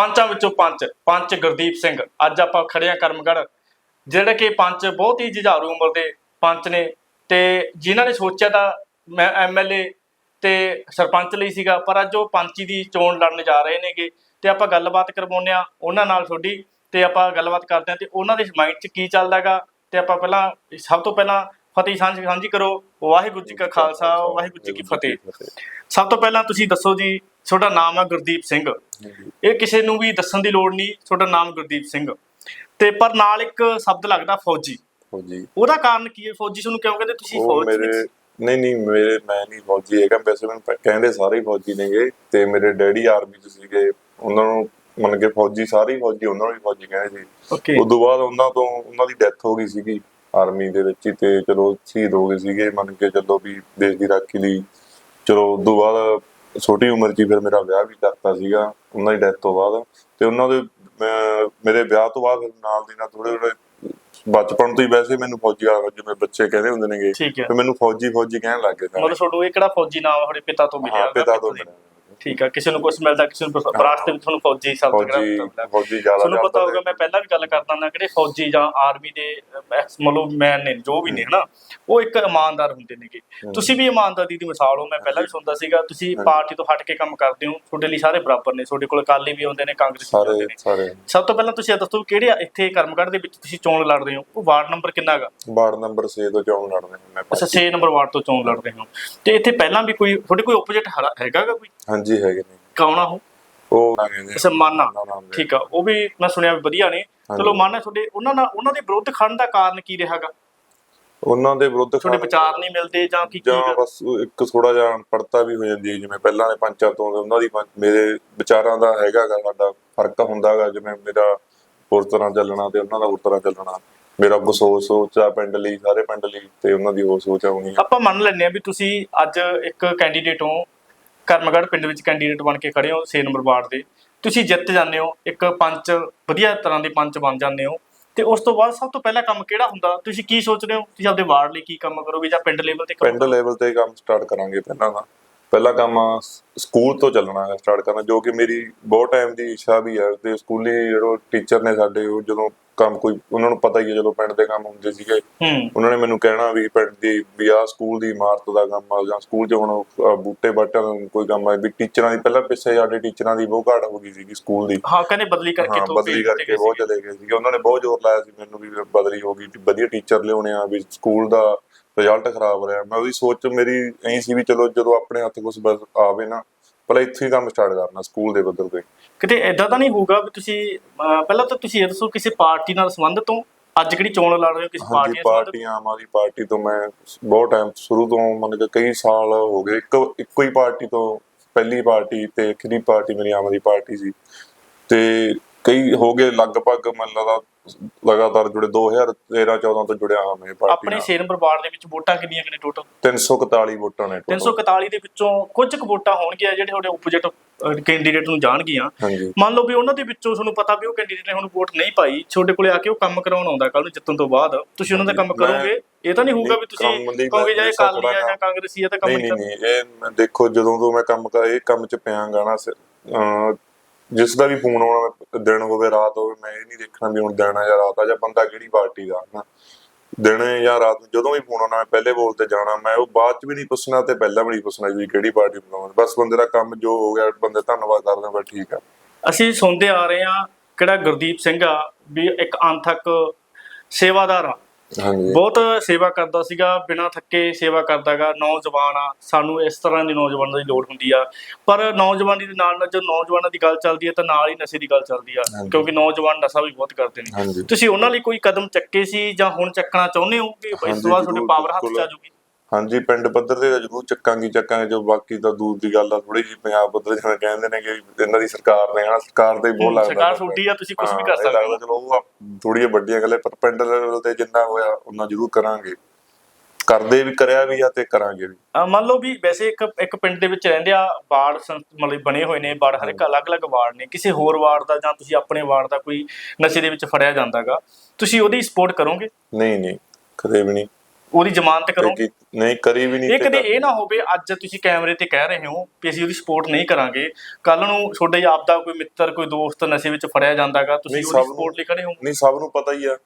ਪੰਚਾਂ ਵਿੱਚੋਂ ਪੰਚ ਪੰਚ ਗੁਰਦੀਪ ਸਿੰਘ। ਅੱਜ ਆਪਾਂ ਖੜੇ ਆ ਕਰਮਗੜ੍ਹ, ਜਿਹੜੇ ਕਿ ਪੰਚ ਬਹੁਤ ਹੀ ਜੁਝਾਰੂ ਉਮਰ ਦੇ ਪੰਚ ਨੇ ਤੇ ਜਿਨ੍ਹਾਂ ਨੇ ਸੋਚਿਆ ਤਾਂ ਮੈਂ ਐਮਐਲਏ ਤੇ ਸਰਪੰਚ ਲਈ ਸੀਗਾ, ਪਰ ਅੱਜ ਉਹ ਪੰਚੀ ਦੀ ਚੋਣ ਲੜਨ ਜਾ ਰਹੇ ਨੇਗੇ ਤੇ ਆਪਾਂ ਗੱਲਬਾਤ ਕਰਵਾਉਂਦੇ ਆ ਉਹਨਾਂ ਨਾਲ ਤੁਹਾਡੀ ਤੇ ਆਪਾਂ ਗੱਲਬਾਤ ਕਰਦੇ ਆ ਤੇ ਉਹਨਾਂ ਦੇ ਮਾਈਂਡ 'ਚ ਕੀ ਚੱਲਦਾ ਹੈਗਾ ਤੇ ਆਪਾਂ ਪਹਿਲਾਂ, ਸਭ ਤੋਂ ਪਹਿਲਾਂ ਫਤਿਹ ਸਾਂਝ ਸਾਂਝੀ ਕਰੋ ਵਾਹਿਗੁਰੂ ਜੀ ਕਾ ਖਾਲਸਾ ਵਾਹਿਗੁਰੂ ਜੀ ਕੀ ਫਤਿਹ। ਸਭ ਤੋਂ ਪਹਿਲਾਂ ਤੁਸੀਂ ਦੱਸੋ ਜੀ ਤੁਹਾਡਾ ਨਾਮ ਹੈ ਗੁਰਦੀਪ ਸਿੰਘ। ਇਹ ਕਿਸੇ ਨੂੰ ਵੀ ਦੱਸਣ ਦੀ ਲੋੜ ਨਹੀਂ ਤੁਹਾਡਾ ਨਾਮ ਗੁਰਦੀਪ ਸਿੰਘ। ਤੇ ਪਰ ਨਾਲ ਇੱਕ ਸ਼ਬਦ ਲੱਗਦਾ ਫੌਜੀ। ਫੌਜੀ। ਉਹਦਾ ਕਾਰਨ ਕੀ ਹੈ? ਫੌਜੀ ਤੁਹਾਨੂੰ ਕਿਉਂ ਕਹਿੰਦੇ ਤੁਸੀਂ ਫੌਜ ਮੇਰੇ ਨਹੀਂ ਨਹੀਂ ਮੇਰੇ ਮੈਂ ਨਹੀਂ ਫੌਜੀ ਹੈਗਾ। ਵੈਸੇ ਮੈਨੂੰ ਕਹਿੰਦੇ ਸਾਰੇ ਫੌਜੀ ਨੇਗੇ। ਤੇ ਮੇਰੇ ਡੈਡੀ ਆਰਮੀ ਚ ਸੀਗੇ। ਉਹਨਾਂ ਨੂੰ ਮੰਨ ਕੇ ਫੌਜੀ ਸਾਰੇ ਫੌਜੀ ਉਹਨਾਂ ਨੂੰ ਵੀ ਫੌਜੀ ਕਹਿੰਦੇ ਸੀ। ਉਸ ਤੋਂ ਬਾਅਦ ਉਹਨਾਂ ਤੋਂ ਉਹਨਾਂ ਦੀ ਡੈਥ ਹੋ ਗਈ ਸੀਗੀ। ਆਰਮੀ ਦੇ ਵਿੱਚ ਹੀ ਤੇ ਚਲੋ ਸ਼ਹੀਦ ਹੋ ਗਏ ਸੀਗੇ। ਮੰਨ ਕੇ ਚੱਲੋ ਵੀ ਦੇਸ਼ ਦੀ ਰਾਖੀ ਲਈ ਚਲੋ ਉਸ ਤੋਂ ਬਾਅਦ ਛੋਟੀ ਉਮਰ 'ਚ ਹੀ ਫਿਰ ਮੇਰਾ ਵਿਆਹ ਵੀ ਕਰਤਾ ਸੀਗਾ ਉਹਨਾਂ ਦੀ ਡੈਥ ਤੋਂ ਬਾਅਦ। ਤੇ ਉਹਨਾਂ ਦੇ ਮੇਰੇ ਵਿਆਹ ਤੋਂ ਬਾਅਦ ਨਾਲ ਦੀ ਨਾਲ ਥੋੜੇ ਥੋੜੇ ਬਚਪਨ ਤੋਂ ਹੀ ਵੈਸੇ ਮੈਨੂੰ ਫੌਜੀ ਵਾਲਾ ਜਿਵੇਂ ਬੱਚੇ ਕਹਿੰਦੇ ਹੁੰਦੇ ਨੇਗੇ ਤੇ ਮੈਨੂੰ ਫੌਜੀ ਫੌਜੀ ਕਹਿਣ ਲੱਗ ਗਏ। ਮਤਲਬ ਤੁਹਾਨੂੰ ਇਹ ਕਿਹੜਾ ਫੌਜੀ ਨਾਮ ਤੁਹਾਡੇ ਪਿਤਾ ਤੋਂ ਮਿਲਿਆ ਪਿਤਾ ਤੋਂ ਦੇ? ਠੀਕ ਆ ਕਿਸੇ ਨੂੰ ਕੁਝ ਮਿਲਦਾ ਕਿਸੇ ਨੂੰ ਵਿਰਾਸਤ ਵਿੱਚ ਤੁਹਾਨੂੰ ਫੌਜੀ ਸ਼ਬਦ ਫੌਜੀ ਕਿਹੜਾ ਮਿਲਦਾ ਫੌਜੀ ਜ਼ਿਆਦਾ ਤੁਹਾਨੂੰ ਪਤਾ ਹੋਊਗਾ ਮੈਂ ਪਹਿਲਾਂ ਵੀ ਗੱਲ ਕਰਦਾ ਨਾ ਕਿਹੜੇ ਫੌਜੀ ਜਾਂ ਆਰਮੀ ਦੇ ਮਤਲਬ ਮੈਨ ਨੇ ਜੋ ਵੀ ਨੇ ਹਨਾ ਉਹ ਇੱਕ ਇਮਾਨਦਾਰ ਹੁੰਦੇ ਨੇਗੇ। ਤੁਸੀਂ ਵੀ ਇਮਾਨਦਾਰੀ ਦੀ ਮਿਸਾਲ ਹੋ ਮੈਂ ਪਹਿਲਾਂ ਵੀ ਸੁਣਦਾ ਸੀਗਾ ਤੁਸੀਂ। ਪਾਰਟੀ ਤੋਂ ਹਟ ਕੇ ਕੰਮ ਕਰਦੇ ਹੋ ਤੁਹਾਡੇ ਲਈ ਸਾਰੇ ਬਰਾਬਰ ਨੇ ਤੁਹਾਡੇ ਕੋਲ ਅਕਾਲੀ ਵੀ ਆਉਂਦੇ ਨੇ ਕਾਂਗਰਸੀ ਵੀ ਸਾਰੇ ਆਉਂਦੇ ਨੇ। ਸਭ ਤੋਂ ਪਹਿਲਾਂ ਤੁਸੀਂ ਇਹ ਦੱਸੋ ਕਿਹੜੇ ਇੱਥੇ ਕਰਮਗੜ੍ਹ ਦੇ ਵਿੱਚ ਤੁਸੀਂ ਚੋਣ ਲੜ ਰਹੇ ਹੋ? ਉਹ ਵਾਰਡ ਨੰਬਰ ਕਿੰਨਾ ਹੈਗਾ ਵਾਰਡ ਨੰਬਰ 6 ਤੋਂ ਚੋਣ ਲੜਦੇ ਹਾਂ ਮੈਂ ਅੱਛਾ 6 ਨੰਬਰ ਵਾਰਡ ਤੋਂ ਚੋਣ ਲੜ ਰਹੇ ਹੋ। ਤੇ ਇੱਥੇ ਪਹਿਲਾਂ ਵੀ ਕੋਈ ਤੁਹਾਡੇ ਕੋਈ ਆਪੋਜੀਟ ਹੈਗਾਗਾ ਕੋਈ? ਹਾਂਜੀ ਹੈਗੇ ਨੇ। ਕੌਣ ਆ ਉਹ? ਉਹ ਨਾ। ਅੱਛਾ ਮਾਨਾ। ਨਾ ਨਾਮ ਦੇ। ਠੀਕ ਆ ਉਹ ਵੀ ਮੈਂ ਸੁਣਿਆ ਵੀ ਵਧੀਆ ਨੇ। ਹਾਂਜੀ। ਚਲੋ ਮਾਨਾ ਤੁਹਾਡੇ ਉਹਨਾਂ ਨਾਲ ਉਹਨਾਂ ਦੇ ਵਿਰੁੱਧ ਖੜਨ ਦਾ ਕਾਰਨ ਕੀ ਰਿਹਾਗਾ ਉਹਨਾਂ ਦੇ ਵਿਰੁੱਧ ਤੁਹਾਡੇ ਖੜਨ- ਵਿਚਾਰ ਨਹੀਂ ਮਿਲਦੇ ਜਾਂ ਕੀ ਕੀ ਜਾਂ ਬਸ ਇੱਕ ਥੋੜਾ ਜਿਹਾ ਅਨਪੜ੍ਹਤਾ ਵੀ ਹੋ ਜਾਂਦੀ ਹੈ ਜਿਵੇਂ ਪਹਿਲਾਂ ਦੇ ਪੰਚਾਇਤ ਤੋਂ ਉਹਨਾਂ ਦੀ ਪੰਚ- ਮੇਰੇ ਵਿਚਾਰਾਂ ਦਾ ਹੈਗਾ ਗਾ ਸਾਡਾ ਫ਼ਰਕ ਹੁੰਦਾਗਾ ਜਿਵੇਂ ਮੇਰਾ ਹੋਰ ਤਰ੍ਹਾਂ ਚੱਲਣਾ ਤੇ ਉਹਨਾਂ ਦਾ ਹੋਰ ਤਰ੍ਹਾਂ ਚੱਲਣਾ। ਮੇਰਾ ਕੋ ਸੋਚ ਸੋਚ ਆ ਪਿੰਡ ਲਈ ਸਾਰੇ ਪਿੰਡ ਲਈ ਤੇ ਉਹਨਾਂ ਦੀ ਹੋਰ ਸੋਚ ਆਉਣੀ ਆ। ਆਪਾਂ ਮੰਨ ਲੈਂਦੇ ਆ ਵੀ ਤੁਸੀਂ ਅੱਜ ਇੱਕ ਕੈਂਡੀਡੇਟ ਹੋ ਕਰਮਗੜ੍ਹ ਪਿੰਡ ਵਿੱਚ ਕੈਂਡੀਡੇਟ ਬਣ ਕੇ ਖੜੇ ਹੋ 6 ਨੰਬਰ ਵਾਰਡ ਦੇ। ਤੁਸੀਂ ਜਿੱਤ ਜਾਂਦੇ ਹੋ, ਇੱਕ ਪੰਚ ਵਧੀਆ ਤਰ੍ਹਾਂ ਦੇ ਪੰਚ ਬਣ ਜਾਂਦੇ ਹੋ। ਤੇ ਉਸ ਤੋਂ ਬਾਅਦ ਸਭ ਤੋਂ ਪਹਿਲਾ ਕੰਮ ਕਿਹੜਾ ਹੁੰਦਾ? ਤੁਸੀਂ ਕੀ ਸੋਚਦੇ ਹੋ? ਤੁਸੀਂ ਆਪਦੇ ਵਾਰਡ ਲਈ ਕੀ ਕੰਮ ਕਰੋਗੇ ਜਾਂ ਪਿੰਡ ਲੈਵਲ ਤੇ ਪਿੰਡ ਲੈਵਲ ਤੇ ਕੰਮ ਸਟਾਰਟ ਕਰਾਂਗੇ ਪਹਿਲਾਂ ਤਾਂ। ਪਹਿਲਾ ਕੰਮ ਸਕੂਲ ਤੋਂ ਚੱਲਣਾ ਹੈ ਸਟਾਰਟ ਕਰਨਾ। ਜੋ ਕਿ ਮੇਰੀ ਬਹੁਤ ਟਾਈਮ ਦੀ ਇੱਛਾ ਵੀ ਹੈ, ਤੇ ਸਕੂਲੀ ਜਿਹੜੇ ਟੀਚਰ ਨੇ ਸਾਡੇ, ਉਹ ਜਦੋਂ ਕੰਮ ਕੋਈ ਉਹਨਾਂ ਨੂੰ ਪਤਾ ਹੀ ਹੈ ਜਦੋਂ ਪਿੰਡ ਦੇ ਕੰਮ ਹੁੰਦੇ ਸੀਗੇ। ਉਹਨਾਂ ਨੇ ਮੈਨੂੰ ਕਹਿਣਾ ਵੀ ਪਿੰਡ ਦੀ ਵੀ ਆਹ ਸਕੂਲ ਦੀ ਇਮਾਰਤ ਦਾ ਕੰਮ ਆ ਜਾਂ ਸਕੂਲ 'ਚ ਹੁਣ ਬੂਟੇ ਬਾਟਿਆਂ ਦਾ ਕੋਈ ਕੰਮ ਆ ਵੀ ਟੀਚਰਾਂ ਦੀ ਪਹਿਲਾਂ ਪਿੱਛੇ ਸਾਡੇ ਟੀਚਰਾਂ ਦੀ ਬਹੁਤ ਘਾਟ ਹੋ ਗਈ ਸੀਗੀ ਸਕੂਲ ਦੀ। ਹਾਂ ਕਹਿੰਦੇ ਬਦਲੀ ਕਰਕੇ ਤੋਂ ਬਦਲੀ ਕਰਕੇ ਬਹੁਤ ਚਲੇ ਗਏ ਸੀਗੇ। ਉਹਨਾਂ ਨੇ ਬਹੁਤ ਜ਼ੋਰ ਲਾਇਆ ਸੀ ਮੈਨੂੰ ਵੀ ਬਦਲੀ ਹੋ ਗਈ ਵੀ ਵਧੀਆ ਟੀਚਰ ਲਿਆਉਣੇ ਆ ਵੀ ਸਕੂਲ ਦਾ ਰਿਜ਼ਲਟ ਖਰਾਬ ਰਿਹਾ। ਮੈਂ ਉਹਦੀ ਸੋਚ ਮੇਰੀ ਐਂ ਸੀ ਵੀ ਚਲੋ ਜਦੋਂ ਆਪਣੇ ਹੱਥ ਕੁਝ ਆਵੇ ਨਾ ਪਹਿਲਾਂ ਇੱਥੇ ਹੀ ਕੰਮ ਸਟਾਰਟ ਕਰਨਾ ਸਕੂਲ ਦੇ ਪੱਧਰ ਤੇ ਕਿਤੇ ਐਦਾਂ ਤਾਂ ਨਹੀਂ ਹੋਊਗਾ ਵੀ ਤੁਸੀਂ ਅਹ, ਪਹਿਲਾਂ ਤਾਂ ਤੁਸੀਂ ਇਹ ਦੱਸੋ ਕਿਸੇ ਪਾਰਟੀ ਨਾਲ ਸੰਬੰਧਿਤ ਹੋ? ਅੱਜ ਕਿਹੜੀ ਚੋਣ ਲੜ ਰਹੇ ਹੋ? ਕਿਸੇ ਪਾਰਟੀ ਹਾਂਜੀ ਨਾਲ ਸੰਬੰਧਿਤ? ਪਾਰਟੀ ਆਮ ਆਦਮੀ ਪਾਰਟੀ ਤੋਂ ਮੈਂ ਬਹੁਤ ਟਾਈਮ ਸ਼ੁਰੂ ਤੋਂ ਮੰਨ ਕੇ ਕਈ ਸਾਲ ਹੋ ਗਏ ਇੱਕ ਇੱਕੋ ਹੀ ਪਾਰਟੀ ਤੋਂ ਪਹਿਲੀ ਪਾਰਟੀ ਤੇ ਆਖਰੀ ਪਾਰਟੀ ਮੇਰੀ ਆਮ ਆਦਮੀ ਪਾਰਟੀ ਸੀ। ਤੇ ਕਈ ਹੋ ਗਏ ਲਗਭਗ ਮੈਨੂੰ ਲੱਗਦਾ ਲਗਾਤਾਰ ਜੁੜੇ 2013 14 ਤੋਂ ਜੁੜਿਆ ਹਾਂ ਮੈਂ ਪਾਰਟੀ ਆਪਣੇ ਨਾਲ। 6 ਨੰਬਰ ਵਾਰਡ ਦੇ ਵਿੱਚ ਵੋਟਾਂ ਕਿੰਨੀਆਂ ਕਿੰਨੇ ਟੋਟਲ 341 ਵੋਟਾਂ ਨੇ total। 341 ਦੇ ਵਿੱਚੋਂ ਕੁਝ ਕੁ ਵੋਟਾਂ ਹੋਣਗੀਆਂ ਜਿਹੜੇ ਤੁਹਾਡੇ ਆਪੋਜੀਟ ਕੈਂਡੀਡੇਟ ਨੂੰ ਜਾਣਗੀਆਂ। ਹਾਂਜੀ। ਮੰਨ ਲਓ ਵੀ ਉਹਨਾਂ ਦੇ ਵਿੱਚੋਂ ਤੁਹਾਨੂੰ ਪਤਾ ਵੀ ਉਹ ਕੈਂਡੀਡੇਟ ਨੇ ਹੁਣ ਵੋਟ ਨਹੀਂ ਪਾਈ। ਤੁਹਾਡੇ ਕੋਲੇ ਆ ਕੇ ਉਹ ਕੰਮ ਕਰਾਉਣ ਆਉਂਦਾ ਕੱਲ ਨੂੰ ਜਿੱਤਣ ਤੋਂ ਬਾਅਦ। ਤੁਸੀਂ ਉਹਨਾਂ ਦਾ ਕੰਮ ਕਰੋਗੇ। ਇਹ ਤਾਂ ਨਹੀਂ ਹੋਊਗਾ ਵੀ ਤੁਸੀਂ ਕਹੋਗੇ ਜਾਂ ਇਹ ਮੈਂ ਕਾਲੀ ਆ ਜਾਂ ਕਾਂਗਰਸੀ ਆ ਤਾਂ ਕੰਮ ਨਹੀਂ ਨਹੀਂ ਇਹ ਮੈਂ ਦੇਖੋ ਜਦੋਂ ਤੋਂ ਮੈਂ ਕੰਮ ਕਰ ਇਹ ਕੰਮ 'ਚ ਪਿਆਂਗਾ ਨਾ ਸ- ਅਹ ਜਿਸ ਦਾ ਵੀ ਫੋਨ ਆਉਣਾ ਦਿਨ ਹੋਵੇ, ਰਾਤ ਹੋਵੇ, ਮੈਂ ਇਹ ਨਹੀਂ ਦੇਖਣਾ ਵੀ ਹੁਣ ਦਿਨ ਆ ਜਾਂ ਰਾਤ ਆ ਜਾਂ ਬੰਦਾ ਕਿਹੜੀ ਪਾਰਟੀ ਦਾ ਨਾ ਦਿਨ ਜਾਂ ਰਾਤ ਨੂੰ ਜਦੋਂ ਵੀ ਫੋਨ ਆਉਣਾ, ਮੈਂ ਪਹਿਲੇ ਬੋਲ ਤੇ ਜਾਣਾ, ਮੈਂ ਉਹ ਬਾਅਦ 'ਚ ਵੀ ਨਹੀਂ ਪੁੱਛਣਾ ਤੇ ਪਹਿਲਾਂ ਵੀ ਨਹੀਂ ਪੁੱਛਣਾ ਵੀ ਕਿਹੜੀ ਪਾਰਟੀ ਬਣਾਉਣਾ। ਬਸ ਬੰਦੇ ਦਾ ਕੰਮ ਜੋ ਹੋ ਗਿਆ, ਬੰਦੇ ਧੰਨਵਾਦ ਕਰਦੇ ਬਸ ਠੀਕ ਆ। ਅਸੀਂ ਸੁਣਦੇ ਆ ਰਹੇ ਹਾਂ ਕਿਹੜਾ ਗੁਰਦੀਪ ਸਿੰਘ ਆ, ਵੀ ਇੱਕ ਅੰਥਕ ਸੇਵਾਦਾਰ ਆ। ਹਾਂਜੀ। ਬਹੁਤ ਸੇਵਾ ਕਰਦਾ ਸੀਗਾ ਬਿਨਾਂ ਥੱਕੇ ਸੇਵਾ ਕਰਦਾਗਾ ਨੌਜਵਾਨ ਆ। ਸਾਨੂੰ ਇਸ ਤਰ੍ਹਾਂ ਦੇ ਨੌਜਵਾਨਾਂ ਦੀ ਲੋੜ ਹੁੰਦੀ ਆ। ਪਰ ਨੌਜਵਾਨੀ ਦੇ ਨਾਲ ਨਾਲ ਜਦੋਂ ਨੌਜਵਾਨਾਂ ਦੀ ਗੱਲ ਚੱਲਦੀ ਹੈ ਤਾਂ ਨਾਲ ਹੀ ਨਸ਼ੇ ਦੀ ਗੱਲ ਚੱਲਦੀ ਆ। ਕਿਉਂਕਿ ਨੌਜਵਾਨ ਨਸ਼ਾ ਵੀ ਬਹੁਤ ਕਰਦੇ ਨੇ। ਤੁਸੀਂ ਉਹਨਾਂ ਲਈ ਕੋਈ ਕਦਮ ਚੱਕੇ ਸੀ ਜਾਂ ਹੁਣ ਚੱਕਣਾ ਚਾਹੁੰਦੇ ਹੋ ਕਿ ਇਸ ਤੋਂ ਬਾਅਦ ਤੁਹਾਡੇ ਪਾਵਰ ਹੱਥ ਚ। ਆ ਜਾਊਗੀ ਹਾਂਜੀ ਪਿੰਡ ਪੱਧਰ ਤੇ ਜ਼ਰੂਰ ਚੱਕਾਂਗੇ ਚੱਕਾਂਗੇ ਜੋ ਬਾਕੀ ਤਾਂ ਦੂਰ ਦੀ ਗੱਲ ਆ ਥੋੜੀ ਜਿਹੀ ਪੰਜਾਬ ਪੱਧਰ ਜਿਵੇਂ ਕਹਿੰਦੇ ਨੇ ਕਿ ਇਹਨਾਂ ਦੀ ਸਰਕਾਰ ਨੇ ਹਨਾ ਸਰਕਾਰ ਹੀ ਬਹੁਤ ਲੱਗਦਾ ਸਰਕਾਰ ਤੁਹਾਡੀ ਆ ਤੁਸੀਂ ਕੁਝ ਵੀ ਕਰ ਸਕਦੇ ਹੋ। ਚਲੋ ਉਹ ਥੋੜੀਆਂ ਵੱਡੀਆਂ ਗੱਲਾਂ ਪਰ ਪਿੰਡ ਲੈਵਲ ਤੇ ਜਿੰਨਾ ਹੋਇਆ ਉਹਨਾਂ ਜ਼ਰੂਰ ਕਰਾਂਗੇ। ਕਰਦੇ ਵੀ ਕਰਿਆ ਵੀ ਆ ਤੇ ਕਰਾਂਗੇ ਵੀ। ਮੰਨ ਲਓ ਵੀ ਵੈਸੇ ਇੱਕ ਇੱਕ ਪਿੰਡ ਦੇ ਵਿੱਚ ਰਹਿੰਦੇ ਆ ਵਾਰਡ ਮਤਲਬ ਬਣੇ ਹੋਏ ਨੇ ਵਾਰਡ ਹਰ ਇੱਕ ਅਲੱਗ-ਅਲੱਗ ਵਾਰਡ ਨੇ ਕਿਸੇ ਹੋਰ ਵਾਰਡ ਦਾ ਜਾਂ ਤੁਸੀਂ ਆਪਣੇ ਵਾਰਡ ਦਾ ਕੋਈ ਨਸ਼ੇ ਦੇ ਵਿੱਚ ਫੜਿਆ ਜਾਂਦਾਗਾ ਤੁਸੀਂ ਉਹਦੀ ਸਪੋਰਟ ਕਰੋਗੇ? ਨਹੀਂ ਨਹੀਂ ਕਦੇ ਵੀ ਨਹੀਂ। ਉਹਦੀ ਜ਼ਮਾਨਤ ਕਰੋ। ਕਿ ਨਹੀਂ ਕਰੀ ਵੀ ਨਹੀਂ ਇਹ ਕਦੇ ਇਹ ਨਾ ਹੋਵੇ ਅੱਜ ਤੁਸੀਂ ਕੈਮਰੇ ਤੇ ਕਹਿ ਰਹੇ ਹੋ ਕਿ ਅਸੀਂ ਉਹਦੀ ਸਪੋਰਟ ਨਹੀਂ ਕਰਾਂਗੇ। ਕੱਲ ਨੂੰ ਤੁਹਾਡੇ ਆਪ ਦਾ ਕੋਈ ਮਿੱਤਰ ਕੋਈ ਦੋਸਤ ਨਸ਼ੇ ਵਿੱਚ ਫੜਿਆ ਜਾਂਦਾਗਾ ਤੁਸੀਂ ਉਹਦੀ ਸਪੋਰਟ ਲਈ ਖੜੇ ਹੋ। ਨਹੀਂ ਸਭ ਨੂੰ ਪਤਾ ਹੀ ਆ।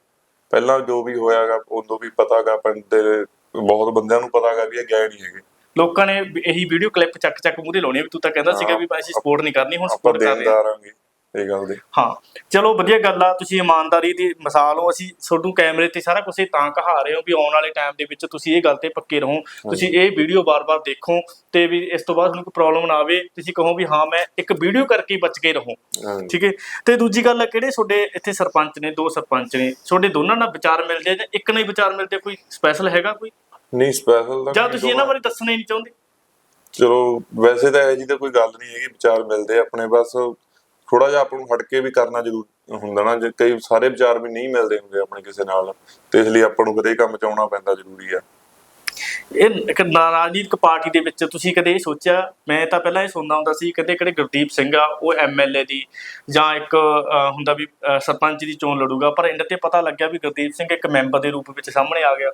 ਪਹਿਲਾਂ ਜੋ ਵੀ ਹੋਇਆਗਾ ਉਦੋਂ ਵੀ ਪਤਾਗਾ ਪਿੰਡ ਦੇ ਬਹੁਤ ਬੰਦਿਆਂ ਨੂੰ ਪਤਾਗਾ ਵੀ ਇਹ ਗਏ ਨਹੀਂ ਹੈਗੇ। ਲੋਕਾਂ ਨੇ ਇਹੀ ਵੀਡੀਓ ਕਲਿੱਪ ਚੱਕ ਚੱਕ ਮੂਹਰੇ ਲਾਉਣੀ ਵੀ ਤੂੰ ਤਾਂ ਕਹਿੰਦਾ ਸੀਗਾ ਵੀ ਅਸੀਂ ਸਪੋਰਟ ਨਹੀਂ ਕਰਨੀ ਹੁਣ ਸਪੋਰਟ ਕਰ ਰਹੇ ਹਾਂ। ਇਹ ਗੱਲ ਦੇ। ਹਾਂ ਚਲੋ ਵਧੀਆ ਗੱਲ ਆ ਤੁਸੀਂ ਇਮਾਨਦਾਰੀ ਦੀ ਮਿਸਾਲ ਹੋ ਅਸੀਂ ਤੁਹਾਨੂੰ ਕੈਮਰੇ ਤੇ ਸਾਰਾ ਕੁਝ ਤਾਂ ਕਹਾ ਰਹੇ ਹੋ ਵੀ ਆਉਣ ਵਾਲੇ ਟਾਈਮ ਦੇ ਵਿੱਚ ਤੁਸੀਂ ਇਹ ਗੱਲ ਤੇ ਪੱਕੇ ਰਹੋ ਤੁਸੀਂ ਇਹ ਵੀਡੀਓ ਬਾਰ-ਬਾਰ ਦੇਖੋ ਤੇ ਵੀ ਇਸ ਤੋਂ ਬਾਅਦ ਤੁਹਾਨੂੰ ਕੋਈ ਪ੍ਰੋਬਲਮ ਨਾ ਆਵੇ ਤੁਸੀਂ ਕਹੋ ਵੀ ਹਾਂ ਮੈਂ ਇੱਕ ਵੀਡੀਓ ਕਰਕੇ ਬਚ ਕੇ ਰਹੋ। ਠੀਕ ਹੈ? ਤੇ ਦੂਜੀ ਗੱਲ ਆ, ਕਿਹੜੇ ਤੁਹਾਡੇ ਇੱਥੇ ਸਰਪੰਚ ਨੇ ਦੋ ਸਰਪੰਚ ਨੇ ਤੁਹਾਡੇ ਦੋਨਾਂ ਨਾਲ ਵਿਚਾਰ ਮਿਲਦੇ ਆ ਜਾਂ ਇੱਕ ਨਾਲ ਹੀ ਵਿਚਾਰ ਮਿਲਦੇ? ਕੋਈ ਸਪੈਸ਼ਲ ਹੈਗਾ ਕੋਈ? ਨਹੀਂ ਸਪੈਸ਼ਲ ਦਾ ਜਾਂ ਤੁਸੀਂ ਇਹਨਾਂ ਬਾਰੇ ਦੱਸਣਾ ਹੀ ਨਹੀਂ ਚਾਹੁੰਦੇ? ਚਲੋ ਵੈਸੇ ਤਾਂ ਇਹ ਜੀ ਤਾਂ ਕੋਈ ਗੱਲ ਨਹੀਂ ਹੈਗੀ ਵਿਚਾਰ ਮਿਲਦੇ ਆਪਣੇ ਬਸ ਥੋੜਾ ਜਿਹਾ ਆਪਾਂ ਨੂੰ ਹਟ ਕੇ ਵੀ ਕਰਨਾ ਜ਼ਰੂਰ ਹੁੰਦਾ ਨਾ ਜੇ ਕਈ ਸਾਰੇ ਵਿਚਾਰ ਵੀ ਨਹੀਂ ਮਿਲਦੇ ਹੁੰਦੇ ਆਪਣੇ ਕਿਸੇ ਨਾਲ ਤੇ ਇਸ ਲਈ ਆਪਾਂ ਨੂੰ ਕਦੇ ਕੰਮ ਚ ਆਉਣਾ ਪੈਂਦਾ ਜ਼ਰੂਰੀ ਆ। ਇਹ ਇੱਕ ਰਾਜਨੀਤਿਕ ਪਾਰਟੀ ਦੇ ਵਿੱਚ ਤੁਸੀਂ ਕਦੇ ਇਹ ਸੋਚਿਆ? ਮੈਂ ਤਾਂ ਪਹਿਲਾਂ ਇਹ ਸੁਣਦਾ ਹੁੰਦਾ ਸੀ ਕਦੇ ਕਿਹੜੇ ਗੁਰਦੀਪ ਸਿੰਘ ਆ ਉਹ ਐਮਐਲਏ ਦੀ ਜਾਂ ਇੱਕ ਹੁੰਦਾ ਵੀ ਸਰਪੰਚ ਦੀ ਚੋਣ ਲੜੂਗਾ ਪਰ ਇਹਨਾਂ ਤੇ ਪਤਾ ਲੱਗਿਆ ਵੀ ਗੁਰਦੀਪ ਸਿੰਘ ਇੱਕ ਮੈਂਬਰ ਦੇ ਰੂਪ ਵਿੱਚ ਸਾਹਮਣੇ ਆ ਗਿਆ।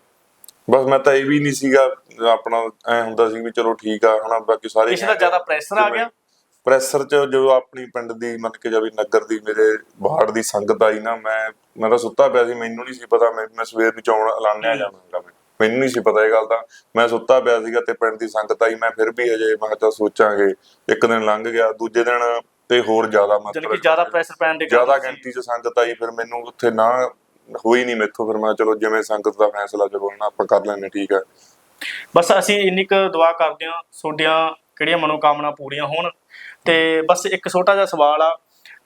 ਬਸ ਮੈਂ ਤਾਂ ਇਹ ਵੀ ਨਹੀਂ ਸੀਗਾ ਆਪਣਾ ਐ ਹੁੰਦਾ ਸੀ ਵੀ ਚਲੋ ਠੀਕ ਆ ਹਨਾ ਬਾਕੀ ਸਾਰੇ ਇਸ ਦਾ ਜ਼ਿਆਦਾ ਪ੍ਰੈਸ਼ਰ ਆ ਗਿਆ? ਪ੍ਰੈਸ਼ਰ ਚ ਜਦੋਂ ਆਪਣੀ ਪਿੰਡ ਦੀ ਮੰਨ ਕੇ ਜਾ ਵੀ ਨਗਰ ਦੀ ਮੇਰੇ ਬਾਹਰ ਦੀ ਸੰਗਤ ਆਈ ਨਾ ਮੈਂ ਮੈਂ ਤਾਂ ਸੁੱਤਾ ਪਿਆ ਸੀ ਮੈਨੂੰ ਨਹੀਂ ਸੀ ਪਤਾ ਮੈਂ ਮੈਂ ਸਵੇਰ ਨੂੰ ਚੌਣ ਐਲਾਨਿਆ ਜਾਵਾਂਗਾ ਮੈਂ ਮੈਨੂੰ ਨਹੀਂ ਸੀ ਪਤਾ ਇਹ ਗੱਲ ਦਾ। ਮੈਂ ਸੁੱਤਾ ਪਿਆ ਸੀਗਾ ਤੇ ਪਿੰਡ ਦੀ ਸੰਗਤ ਆਈ ਮੈਂ ਫਿਰ ਵੀ ਹਜੇ ਮੈਂ ਚੱਲ ਸੋਚਾਂਗੇ ਇੱਕ ਦਿਨ ਲੰਘ ਗਿਆ ਦੂਜੇ ਦਿਨ ਤੇ ਹੋਰ ਜ਼ਿਆਦਾ ਮਾਤਰਾ ਕਿ ਜ਼ਿਆਦਾ ਪ੍ਰੈਸ਼ਰ ਪੈਣ ਦੇ ਜ਼ਿਆਦਾ ਗਿਣਤੀ ਚ ਸੰਗਤ ਆਈ ਫਿਰ ਮੈਨੂੰ ਉੱਥੇ ਨਾ ਹੋਈ ਨਹੀਂ ਮੈਥੋਂ ਫਿਰ ਮੈਂ ਚਲੋ ਜਿਵੇਂ ਸੰਗਤ ਦਾ ਫੈਸਲਾ ਚਲੋ ਨਾ ਆਪਾਂ ਕਰ ਲੈਂਦੇ ਠੀਕ ਆ ਬਸ ਅਸੀਂ ਇੰਨੀ ਕੁ ਦੁਆ ਕਰਦੇ ਹਾਂ ਤੁਹਾਡੀਆਂ ਕਿਹੜੀਆਂ ਮਨੋਕਾਮਨਾ ਪੂਰੀਆਂ ਹੋਣ। ਤੇ ਬਸ ਇੱਕ ਛੋਟਾ ਜਿਹਾ ਸਵਾਲ ਆ,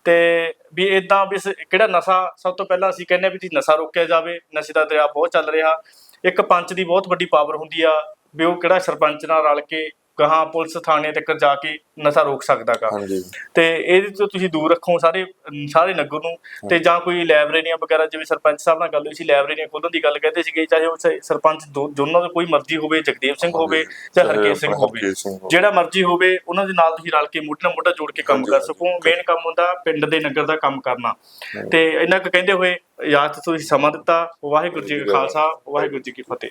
ਤੇ ਵੀ ਇਦਾਂ ਵੀ ਸ- ਕਿਹੜਾ ਨਸ਼ਾ ਸਭ ਤੋਂ ਪਹਿਲਾਂ ਅਸੀਂ ਕਹਿੰਦੇ ਵੀ ਜੀ ਨਸ਼ਾ ਰੋਕਿਆ ਜਾਵੇ, ਨਸ਼ੇ ਦਾ ਦਰਿਆ ਬਹੁਤ ਚੱਲ ਰਿਹਾ। ਇੱਕ ਪੰਚ ਦੀ ਬਹੁਤ ਵੱਡੀ ਪਾਵਰ ਹੁੰਦੀ ਆ, ਵੀ ਉਹ ਕਿਹੜਾ ਸਰਪੰਚ ਨਾਲ ਰਲ ਕੇ ਗਾਹਾਂ ਪੁਲਿਸ ਥਾਣੇ ਤੱਕ ਜਾ ਕੇ ਨਸ਼ਾ ਰੋਕ ਸਕਦਾਗਾ। ਹਾਂਜੀ। ਤੇ ਇਹਦੇ ਤੋਂ ਤੁਸੀਂ ਦੂਰ ਰੱਖੋ ਸਾਰੇ ਸਾਰੇ ਨਗਰ ਨੂੰ। ਤੇ ਜਾਂ ਕੋਈ ਲਾਇਬ੍ਰੇਰੀਆਂ ਵਗੈਰਾ ਜਿਵੇਂ ਸਰਪੰਚ ਸਾਹਿਬ ਨਾਲ ਗੱਲ ਹੋਈ ਸੀ ਲਾਇਬ੍ਰੇਰੀਆਂ ਖੋਲ੍ਹਣ ਦੀ ਗੱਲ ਕਹਿੰਦੇ ਸੀਗੇ ਚਾਹੇ ਉਹ ਸ- ਸਰਪੰਚ ਦੋ- ਦੋਨਾਂ ਦਾ ਕੋਈ ਮਰਜ਼ੀ ਹੋਵੇ ਜਗਦੇਵ ਸਿੰਘ ਹੋਵੇ ਚਾਹੇ ਹਰਕੇਸ਼ ਸਿੰਘ ਹੋਵੇ। ਹਰਕੇਸ਼ ਸਿੰਘ ਹੋਵੇ। ਜਿਹੜਾ ਮਰਜ਼ੀ ਹੋਵੇ ਉਹਨਾਂ ਦੇ ਨਾਲ ਤੁਸੀਂ ਰਲ ਕੇ ਮੋਢੇ ਨਾਲ ਮੋਢਾ ਜੋੜ ਕੇ ਕੰਮ ਕਰ। ਸਕੋ। ਮੇਨ ਕੰਮ ਹੁੰਦਾ ਪਿੰਡ ਦੇ ਨਗਰ ਦਾ ਕੰਮ ਕਰਨਾ। ਤੇ ਇਹਨਾਂ ਕੁ ਕਹਿੰਦੇ ਹੋਏ ਇਜਾਜ਼ਤ ਤੁਸੀਂ ਸਮਾਂ ਦਿੱਤਾ। ਵਾਹਿਗੁਰੂ ਜੀ ਕਾ ਖਾਲਸਾ ਵਾਹਿਗੁਰੂ ਜੀ ਕੀ ਫਤਿਹ।